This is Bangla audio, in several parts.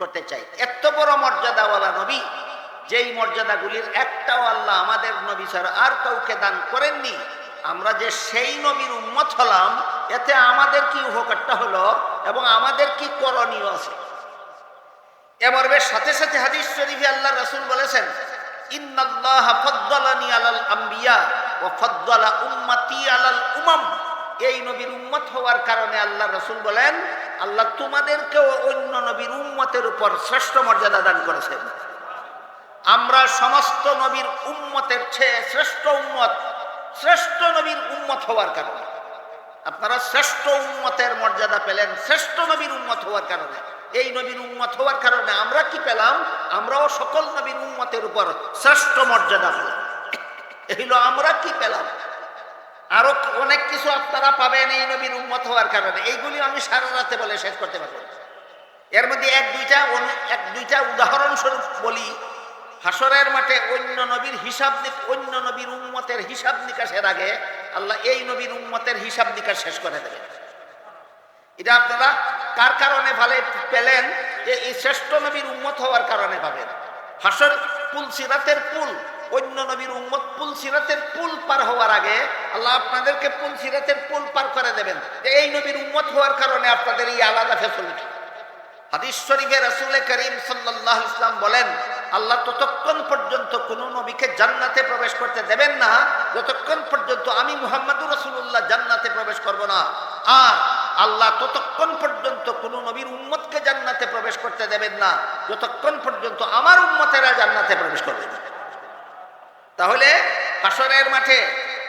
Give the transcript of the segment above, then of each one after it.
করতে চাই। এত বড় মর্যাদাওয়ালা নবী, যেই মর্যাদাগুলির একটাও আল্লাহ আমাদের নবী ছাড়া আর কাউকে দান করেননি, আমরা যে সেই নবীর উন্মত হলাম, এতে আমাদের কি উপকারটা হলো এবং আমাদের কি করণীয় আছে? এমর্বের সাথে সাথে হাদিস শরীফে আল্লাহ রসুল বলেছেন, ইন্নাল্লাহ ফদ্দালানি আলাল আম্বিয়া ও ফদ্দালা উম্মতি আলাল উমাম। এই নবীর উম্মত হওয়ার কারণে আল্লাহ রসুল বলেন আল্লাহ তোমাদেরকেও অন্য নবীর উম্মতের উপর শ্রেষ্ঠ মর্যাদা দান করেছেন। আমরা সমস্ত নবীর উম্মতের চেয়ে শ্রেষ্ঠ উম্মত, শ্রেষ্ঠ নবীর উম্মত হওয়ার কারণে। আপনারা শ্রেষ্ঠ উম্মতের মর্যাদা পেলেন, শ্রেষ্ঠ নবীর উম্মত হওয়ার কারণে। এই নবীর উম্মত হওয়ার কারণে আমরা কি পেলাম? আমরাও সকল নবীর উম্মতের উপর শ্রেষ্ঠ মর্যাদা পেলাম। এই আমরা কি পেলাম? আরও অনেক কিছু আপনারা পাবেন এই নবীর উন্মত হওয়ার কারণে। এইগুলি আমি সারা রাতে বলে শেষ করতে পারব এর মধ্যে এক দুইটা এক দুইটা উদাহরণস্বরূপ বলি। হাসরের মাঠে অন্য নবীর হিসাব অন্য নবীর উম্মতের হিসাব নিকাশের আগে আল্লাহ এই নবীর উম্মতের হিসাব নিকাশ শেষ করে দেবেন। এটা আপনারা কার কারণে ভালো পেলেন? যে এই শ্রেষ্ঠ নবীর উন্মত হওয়ার কারণে পাবেন হাসর পুল, সিরাতের পুল অন্য নবীর উম্মত পুল সিরাতের পুল পার হওয়ার আগে আল্লাহ আপনাদেরকে পুল সিরাতের পুল পার করে দেবেন। যে এই নবীর উম্মত হওয়ার কারণে আপনাদের এই আলাদা ফেসিলিটি হাদিস শরীফে রাসূলে করিম আলাইহি ইসলাম বলেন, আল্লাহ ততক্ষণ পর্যন্ত কোনো নবীকে জান্নাতে প্রবেশ করতে দেবেন না, যতক্ষণ পর্যন্ত আমি মুহাম্মদুর রাসূলুল্লাহ জান্নাতে প্রবেশ করব না। আর আল্লাহ ততক্ষণ পর্যন্ত কোনো নবীর উম্মতকে জান্নাতে প্রবেশ করতে দেবেন না, যতক্ষণ পর্যন্ত আমার উম্মতেরা জান্নাতে প্রবেশ করবে না। তাহলে হাসরের মাঠে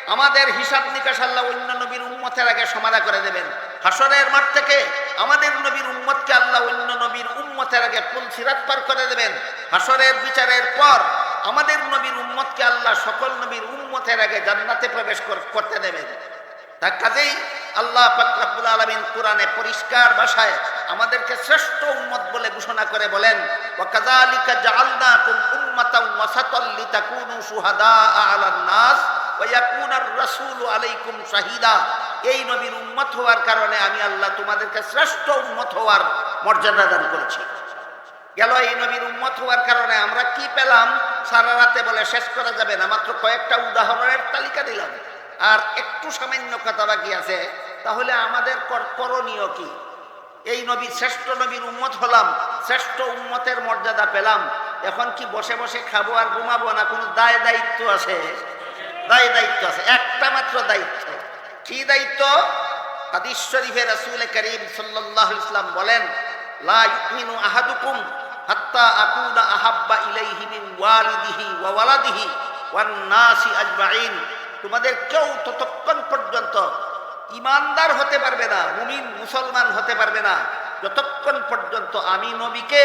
আমাদের হিসাব নিকাশ আল্লাহ অন্য নবীর উম্মতের আগে সমাধা করে দেবেন। হাসরের মাঠ থেকে আমাদের নবীর উম্মতকে আল্লাহ অন্য নবীর উম্মতের আগে পুল সিরাত পার করে দেবেন। হাসরের বিচারের পর আমাদের নবীর উম্মতকে আল্লাহ সকল নবীর উম্মতের আগে জান্নাতে প্রবেশ কর- করতে দেবেন। তার কাজেই আল্লাহ পাকরাবুল আলমিন কোরআনে পরিষ্কার ভাষায় আমাদেরকে শ্রেষ্ঠ উম্মত বলে ঘোষণা করে বলেন জাআলনাকুম উম্মাতাও ওয়াসাতাল লিতাকুনু শুহাদা আলান নাস ওয়া ইয়াকুনার রাসূলু আলাইকুম শাহিদা। এই নবীর উম্মত হওয়ার কারণে আমি আল্লাহ তোমাদেরকে শ্রেষ্ঠ উম্মত হওয়ার মর্যাদা দান করেছি। গেল এই নবীর উম্মত হওয়ার কারণে আমরা কি পেলাম? সারা রাতে বলে, শেষ করা যাবে না, মাত্র কয়েকটা উদাহরণের তালিকা দিলাম। আর একটু সামান্য কথা বাকি আছে, তাহলে আমাদের কর- করণীয় কি? এই নবী, শ্রেষ্ঠ নবীর উম্মত হলাম, শ্রেষ্ঠ উম্মতের মর্যাদা পেলাম। এখন কি বসে বসে খাব আর ঘুমাবো না? কোনো দায় দায়িত্ব আছে? দায় দায়িত্ব আছে। একটা মাত্র দায়িত্ব। কি দায়িত্ব? হাদিস শরীফে রাসূল করিম সাল্লাল্লাহু আলাইহি ইসলাম বলেন, লা ইউমিনু আহাদুকুম হাত্তা আকুনা আহাব্বা ইলাইহি মিন ওয়ালিদিহি ওয়া ওয়ালাদিহি ওয়ান নাসি আজমাইন। তোমাদের কেউ ততক্ষণ পর্যন্ত ইমানদার হতে পারবে না, মুমিন মুসলমান হতে পারবে না। যতক্ষণ পর্যন্ত আমি নবীকে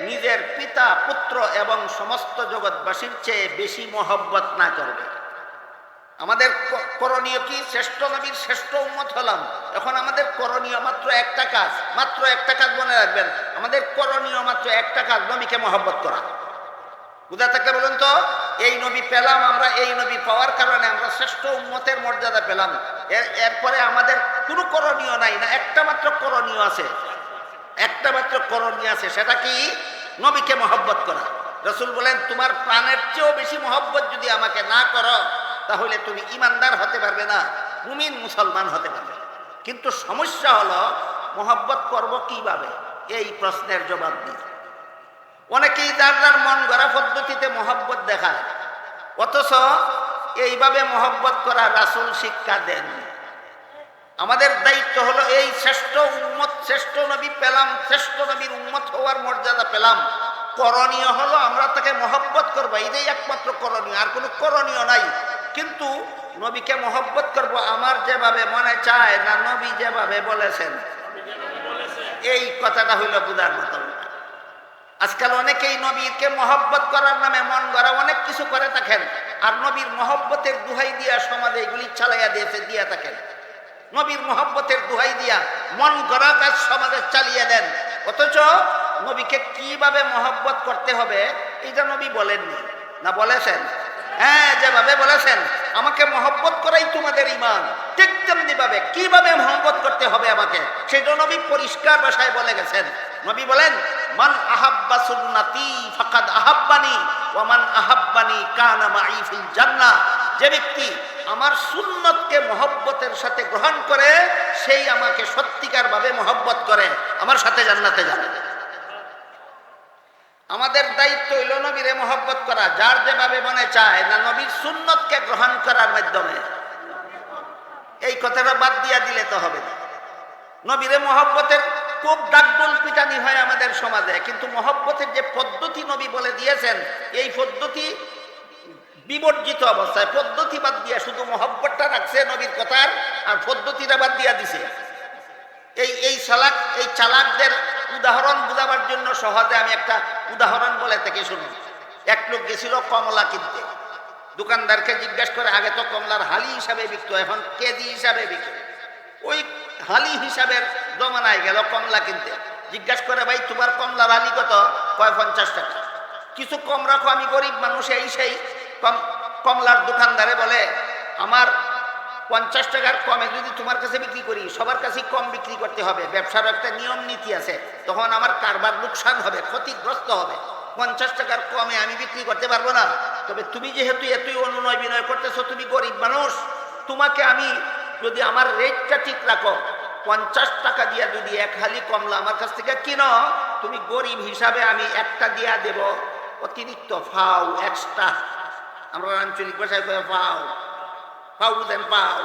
নিজের পিতা, পুত্র এবং সমস্ত জগৎবাসীর চেয়ে বেশি মহব্বত না করবে। আমাদের করণীয় কি? শ্রেষ্ঠ নবীর শ্রেষ্ঠ উন্মত হলাম। এখন আমাদের করণীয় মাত্র একটা কাজ, মাত্র একটা কাজ মনে রাখবেন। আমাদের করণীয় মাত্র একটা কাজ, নবীকে মহব্বত করা। বুঝা থাকলে বলুন তো, এই নবী পেলাম, আমরা এই নবী পাওয়ার কারণে আমরা শ্রেষ্ঠ উন্মতের মর্যাদা পেলাম। এরপরে আমাদের কোনো করণীয় নাই না, একটা মাত্র করণীয় আছে। একটা মাত্র করণীয় আছে, সেটা কি? নবীকে মহব্বত করা। রসুল বলেন, তোমার প্রাণের চেয়েও বেশি মহব্বত যদি আমাকে না করো, তাহলে তুমি ইমানদার হতে পারবে না, মুমিন মুসলমান হতে পারবে কিন্তু সমস্যা হলো, মহব্বত করব কীভাবে? এই প্রশ্নের জবাব দিই অনেকেই যার যার মন গড়া পদ্ধতিতে মহব্বত দেখায়। অথচ এইভাবে মহব্বত করা রাসুল শিক্ষা দেন। আমাদের দায়িত্ব হলো এই শ্রেষ্ঠ উম্মত, শ্রেষ্ঠ নবী পেলাম, শ্রেষ্ঠ নবীর উন্মত হওয়ার মর্যাদা পেলাম। করণীয় হলো আমরা তাকে মহব্বত করব, এটাই একমাত্র করণীয়, আর কোনো করণীয় নাই। কিন্তু নবীকে মহব্বত করব আমার যেভাবে মনে চায় না নবী যেভাবে বলেছেন। এই কথাটা হইল বুধার মতো। আজকাল অনেকেই নবীকে মহব্বত করার নামে মন গড়া, অনেক কিছু করে থাকেন। আর নবীর মহব্বতের দুহাই দিয়া সমাজে এগুলি চালাইয়া দিয়েছে, দিয়া থাকেন। নবীর মহব্বতের দুহাই দিয়া মন গড়া কাজ সমাজে চালিয়ে দেন। অথচ নবীকে কীভাবে মহব্বত করতে হবে এটা নবী বলেননি। না বলেছেন? হ্যাঁ যেভাবে বলেছেন, আমাকে মহব্বত করাই তোমাদের ইমান ঠিক তেমনি ভাবে কীভাবে মহব্বত করতে হবে আমাকে, সেটা নবী পরিষ্কার ভাষায় বলে গেছেন। নবী বলেন, মান আহাব্বা সুন্নাতি ফাকাদ আহাব্বানি ওয়া মান আহাব্বানি কানা মাই ফিল জান্নাহ। যে ব্যক্তি আমার সুন্নতকে মহব্বতের সাথে গ্রহণ করে, সেই আমাকে সত্যিকার ভাবে মহব্বত করে, আমার সাথে জান্নাতে যাবে। আমাদের দায়িত্ব হইল নবীরে মহব্বত করা, যার যেভাবে মনে চায়, না নবীর সুন্নতকে গ্রহণ করার মাধ্যমে। এই কথাটা বাদ দিয়া দিলে তো হবে না। নবীরে মহব্বতের খুব ডাকডোল পিটানি হয় আমাদের সমাজে, কিন্তু মহব্বতের যে পদ্ধতি নবী বলে দিয়েছেন, এই পদ্ধতি বিবর্জিত অবস্থায়। পদ্ধতি বাদ দিয়া শুধু মহব্বতটা রাখছে নবীর কথার আর পদ্ধতিটা বাদ দিয়া দিছে। এই এই চালাক এই চালাকদের উদাহরণ বোঝাবার জন্য সহজে আমি একটা উদাহরণ বলে থেকে, শুনুন। এক লোক গেছিল কমলা কিনতে। দোকানদারকে জিজ্ঞাসা করে, আগে তো কমলার হালি হিসাবে বিকত, এখন কেজি হিসাবে বিকে ওই হালি হিসাবের জমানায় গেল কমলা কিনতে। জিজ্ঞাসা করে, ভাই, তোমার কমলার হালি কত? কয়, পঞ্চাশ টাকা। কিছু কম রাখো, আমি গরিব মানুষ, এই সেই। কম, কমলার দোকানদারে বলে, আমার পঞ্চাশ টাকার কমে যদি তোমার কাছে বিক্রি করি, সবার কাছে কম বিক্রি করতে হবে। ব্যবসার একটা নিয়ম নীতি আছে। তখন আমার কারবার লোকসান হবে, ক্ষতিগ্রস্ত হবে। পঞ্চাশ টাকার কমে আমি বিক্রি করতে পারব না। তবে তুমি যেহেতু এতই অনুনয় বিনয় করতেছো, তুমি গরিব মানুষ। তোমাকে আমি যদি আমার রেটটা ঠিক রাখো পঞ্চাশ টাকা দিয়া যদি এক হালি কমলা আমার কাছ থেকে কিনো, তুমি গরিব হিসাবে আমি একটা দিয়া দেব। অতিরিক্ত ফাও এক্সট্রা আমরা আঞ্চলিক ভাষায় কয়ে ফাও ফাউ দেন পাও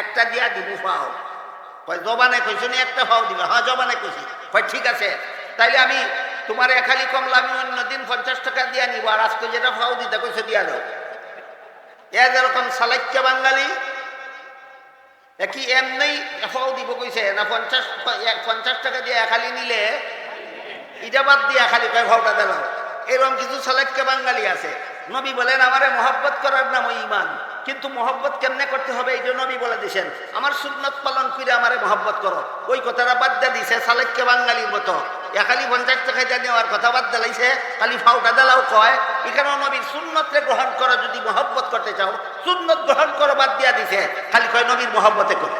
একটা দিয়া দিব পাও কয়, জবানে কইছো নি একটা ফাও দিবা? হ্যাঁ জবানে কইছি। কয়, ঠিক আছে। তাইলে আমি তোমার একালি কমলা আমি অন্যদিন পঞ্চাশ টাকা দিয়া নিব, আর আজকে যেটা ফাও দিতে কইছো দিয়া দাও। এ যেরকম সালাইক্য বাঙালি একই এমনি এফাও দিব কইছে, না পঞ্চাশ পঞ্চাশ টাকা দিয়ে একালি নিলে ইটা বাদ দিয়ে একালি কয় ফাওটা দিল এরকম কিছু সালেককে বাঙালি আছে। নবী বলেন, আমারে মহব্বত করার নাম ইমান কিন্তু মহব্বত কেমনে করতে হবে? এই জন্য নবী বলে দিছেন, আমার সুন্নত পালন করে আমারে মহব্বত করো। ওই কথাটা বাদ দিয়ে দিছে সালেককে বাঙালির মতো। একালি পঞ্চাশ টাকা নেওয়ার কথা বাদ দিলাইছে, খালি ফাউটা দালাও কয়। এখানেও নবীর সুন্নতরে গ্রহণ করো যদি মহব্বত করতে চাও, সুন্নত গ্রহণ করো বাদ দিয়া দিছে, খালি কয় নবীর মহব্বতে করে।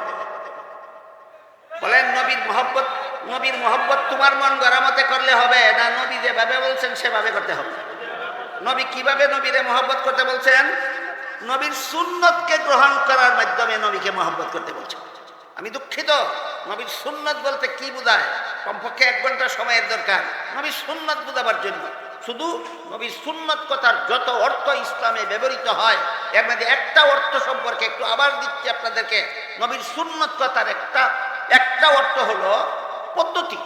বলেন, নবীর মহব্বত নবীর মহব্বত তোমার মন গড়া মতে করলে হবে না, নবী যেভাবে বলছেন সেভাবে করতে হবে। নবী কীভাবে নবীরে মহব্বত করতে বলছেন? নবীর সুন্নতকে গ্রহণ করার মাধ্যমে নবীকে মহব্বত করতে বলছেন। আমি দুঃখিত। নবীর সুন্নত বলতে কি বোঝায়? কমপক্ষে এক ঘণ্টা সময়ের দরকার। নবীর সুন্নত বোঝাবার জন্য। শুধু নবীর সুন্নত কথার যত অর্থ ইসলামে ব্যবহৃত হয়, এর মধ্যে একটা অর্থ সম্পর্কে একটু আবার দিচ্ছি আপনাদেরকে। নবীর সুন্নত কথার একটা একটা অর্থ হলো পদ্ধতি,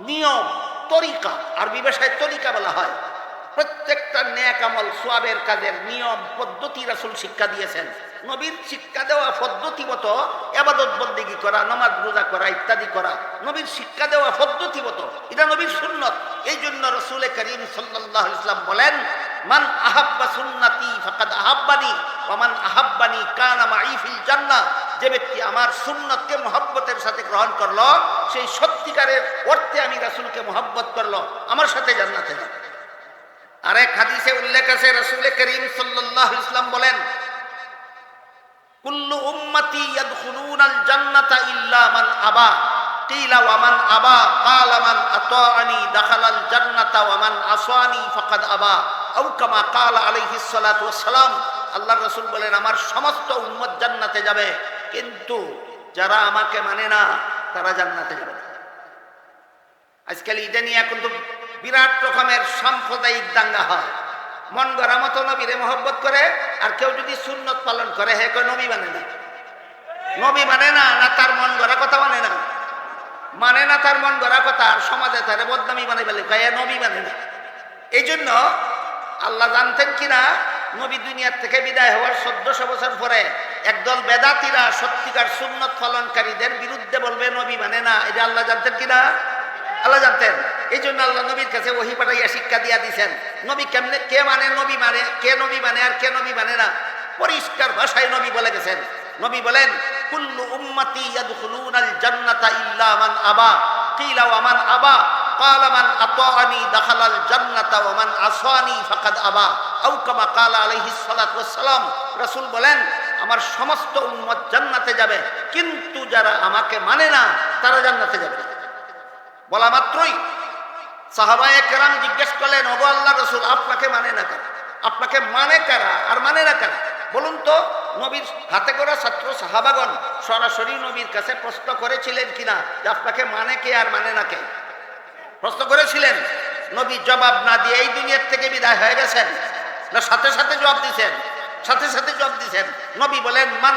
নিয়ম, তরিকা। আরবি ভাষায় তরিকা বলা হয়। প্রত্যেকটা ন্যাক আমল, সোয়াবের কাজের নিয়ম, পদ্ধতি রাসুল শিক্ষা দিয়েছেন। নবীর শিক্ষা দেওয়া পদ্ধতি মতো এবাদত বন্দিগি করা, নামাজ রোজা করা, ইত্যাদি করা, নবীর শিক্ষা দেওয়া পদ্ধতি মতো, এটা নবীর সুন্নত। এই জন্য রসুল করিম সাল্লাহ ইসলাম বলেন, মান আহাব্বা সুন্নাতি ফাকাদ আহাব্বানি ওমান আহাব্বানি কান মাই ফিল যে ব্যক্তি আমার সুন্নতকে, মহব্বতের সাথে গ্রহণ করল, সেই সত্যিকারের অর্থে আমি রাসুলকে মহব্বত করল, আমার সাথে জান্নাতে আরেক হাদিসে উল্লেখ আছে, রসুল করিম আলাইহি ইসলাম বলেন কুল্লু উম্মতি ইয়াদখুলুনাল জান্নাতা ইল্লা মান আবা। কিলা ওয়া মান আবা ক্বালা মান আতাআনি দাখালাল জান্নাতা ওয়া মান আসানি ফাকাদ আবা। আও কামা ক্বালা আলাইহিস সালাতু ওয়াসসালাম। আল্লাহর রাসূল বলেন, আমার সমস্ত উম্মত জান্নাতে যাবে। কিন্তু যারা আমাকে মানে না, তারা জান্নাতে যাবে আজকাল এটা নিয়ে এখন তো বিরাট রকমের সাম্প্রদায়িক দাঙ্গা হয়। মন গড়া মতো নবীরে মহব্বত করে, আর কেউ যদি সুন্নত পালন করে, হে কয়, নবী মানে না। নবী মানে না না তার মন গড়া কথা মানে না। মানে না তার মন গড়া কথা, আর সমাজে তারে বদনামি মানে কয়, এ নবী মানে না। এই জন্য আল্লাহ জানতেন কিনা নবী দুনিয়ার থেকে বিদায় হওয়ার চোদ্দশো বছর পরে একদল বেদাতিরা সত্যিকার সুন্নত পালনকারীদের বিরুদ্ধে বলবে, নবী মানে না। এটা আল্লাহ জানতেন কিনা আল্লাহ জানতেন এই জন্য আল্লাহ নবীর কাছে ওহি পাঠাইয়া শিক্ষা দিয়া দিছেন নবী কেমনে কে মানে নবী মানে কে নবী মানে আর কে নবী মানে না পরিষ্কার ভাষায় নবী বলে গেছেন নবী বলেন কুল্লু উম্মতি ইয়াদখুলুনাল জান্নাতা ইল্লা মান আবা কিলা ওয়া মান আবা قال من أطاعني دخل الجنة ومن عصاني فقد أبى أو كما قال عليه الصلاة والسلام রাসূল বলেন আমার সমস্ত উম্মত জান্নাতে যাবে কিন্তু যারা আমাকে মানে না তারা জান্নাতে যাবে না। বলা মাত্রই সাহাবায়ে কেরাম জিজ্ঞেস করলেন, ওগো আল্লাহ রসুল, আপনাকে মানে না কারা? আপনাকে মানে কারা আর মানে না কারা? বলুন তো, নবীর হাতে করা ছাত্র সাহাবাগণ সরাসরি নবীর কাছে প্রশ্ন করেছিলেন কিনা যে আপনাকে মানে কে আর মানে না কে? প্রশ্ন করেছিলেন, নবী জবাব না দিয়ে এই দুনিয়ার থেকে বিদায় হয়ে গেছেন না সাথে সাথে জবাব দিছেন? সাথে সাথে জবাব দিছেন? নবী বলেন, মান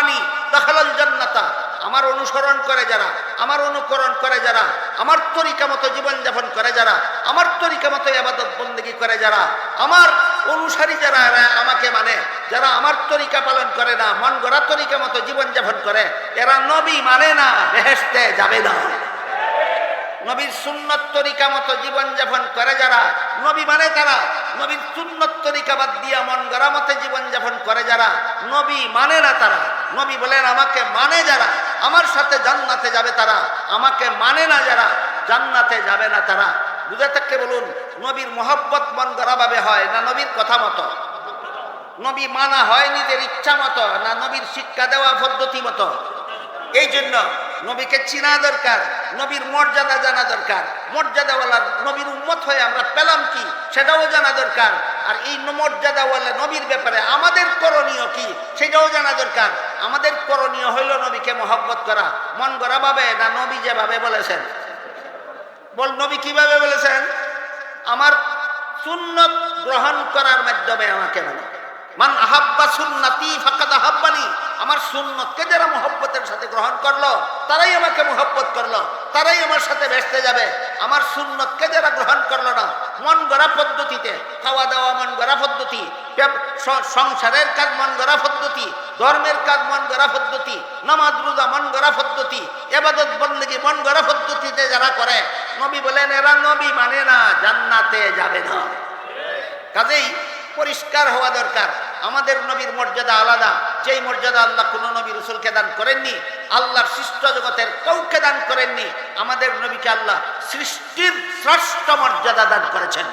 আনি দখলাল জান্নাতা। আমার অনুসরণ করে যারা, আমার অনুকরণ করে যারা, আমার তরিকা মতো জীবনযাপন করে যারা, আমার তরিকা মতো আবাদত বন্দী করে যারা, আমার অনুসারী যারা আমাকে মানে যারা আমার তরিকা পালন করে না, মন গড়া তরিকা মতো জীবনযাপন করে, এরা নবী মানে না বেহেস্তে যাবে না। নবীর সুন্নত তরিকা মতো জীবনযাপন করে যারা, নবী মানে তারা, নবীর সুন্নত তরিকা বাদ দিয়া মন গড়া মতে জীবনযাপন করে যারা, নবী মানে না তারা, নবী বলেন আমাকে মানে যারা। আমার সাথে জান্নাতে যাবে তারা। আমাকে মানে না যারা, জান্নাতে যাবে না তারা। বুঝে থাকতে বলুন, নবীর মোহব্বত মন গড়া ভাবে হয় না নবীর কথা মতো? নবী মানা হয় নিজের ইচ্ছা মতো, না নবীর শিক্ষা দেওয়া পদ্ধতি মতো? এই জন্য নবীকে চিনা দরকার, নবীর মর্যাদা জানা দরকার। মর্যাদাওয়ালা নবীর উম্মত হয়ে আমরা পেলাম কি, সেটাও জানা দরকার। আর এই মর্যাদাওয়ালা নবীর ব্যাপারে আমাদের করণীয় কি, সেটাও জানা দরকার। আমাদের করণীয় হইল নবীকে মহব্বত করা। মন গড়া ভাবে না নবী যেভাবে বলেছেন? বল, নবী কীভাবে বলেছেন? আমার সুন্নত গ্রহণ করার মাধ্যমে আমাকে মানে মান আহাব্বা সুন্নাতি ফাকাদ আহাব্বানি। আমার সুন্নতকে যারা মোহব্বতের সাথে গ্রহণ করল, তারাই আমাকে মোহব্বত করল, তারাই আমার সাথে বেসতে যাবে। আমার সুন্নতকে যারা গ্রহণ করল না, মন গড়া পদ্ধতিতে খাওয়া দাওয়া মন গড়া পদ্ধতি সংসারের কাজ মন গড়া পদ্ধতি ধর্মের কাজ মন গড়া পদ্ধতি, নামাজ রোজা মন গড়া পদ্ধতি, এবাদত বন্দী মন গড়া পদ্ধতিতে যারা করে, নবী বলেন, এরা নবী মানে না, জান্নাতে যাবে না। কাজেই পরিষ্কার হওয়া দরকার। আমাদের নবীর মর্যাদা আলাদা। যেই মর্যাদা আল্লাহ কোন নবী রসুলকে দান করেননি, আল্লাহর সৃষ্ট জগতের কাউকে দান করেননি, আমাদের নবীকে আল্লাহ সৃষ্টির শ্রেষ্ঠ মর্যাদা দান করেছেন।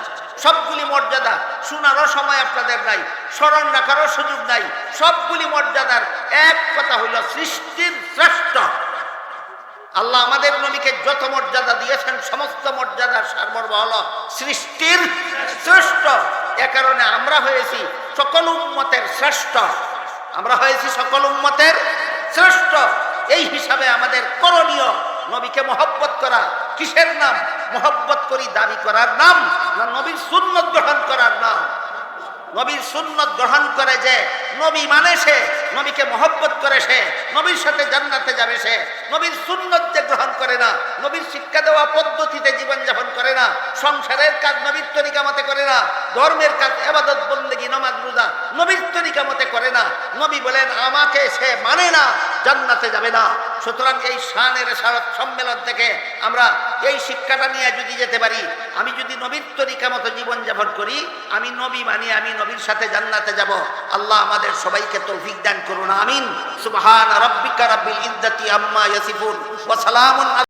সবগুলি মর্যাদা শোনারও সময় আপনাদের নাই, স্মরণ রাখারও সুযোগ নাই, সবগুলি মর্যাদার এক কথা হইল সৃষ্টির শ্রেষ্ঠ। আল্লাহ আমাদের নবীকে যত মর্যাদা দিয়েছেন, সমস্ত মর্যাদার সারমর্ম হলো সৃষ্টির শ্রেষ্ঠ। এ কারণে আমরা হয়েছি সকল উম্মতের শ্রেষ্ঠ। আমরা হয়েছি সকল উম্মতের শ্রেষ্ঠ। এই হিসাবে আমাদের করণীয় নবীকে মহব্বত করা, কিসের নাম? মহব্বত করি দাবি করার নাম না নবীর সুন্নত গ্রহণ করার নাম? নবীর সুন্নত গ্রহণ করে যে নবী মানে সে, নবীকে মহব্বত করে সে, নবীর সাথে জান্নাতে যাবে সে, নবীর সুন্নত যে গ্রহণ করে না, নবীর শিক্ষা দেওয়া পদ্ধতিতে জীবনযাপন করে না, সংসারের কাজ নবীর তরিকা মতে করে না, ধর্মের কাজ এবাদত, বন্দেগী, নমাজ, রোজা নবীর তরিকা মতে করে না, নবী বলেন, আমাকে সে মানে না, জান্নাতে যাবে না। সুতরাং এই শানের সারত সম্মেলন থেকে আমরা এই শিক্ষাটা নিয়ে যদি যেতে পারি, আমি যদি নবীর তরিকা মতো জীবনযাপন করি, আমি নবী মানি, আমি নবীর সাথে জান্নাতে যাব। আল্লাহ আমাদের সবাইকে তৌফিক দান করুন, আমিন। সুবহান রব্বিকা রব্বিল ইজ্জতি আম্মা ইয়াসিফুন, ওয়া সালামুন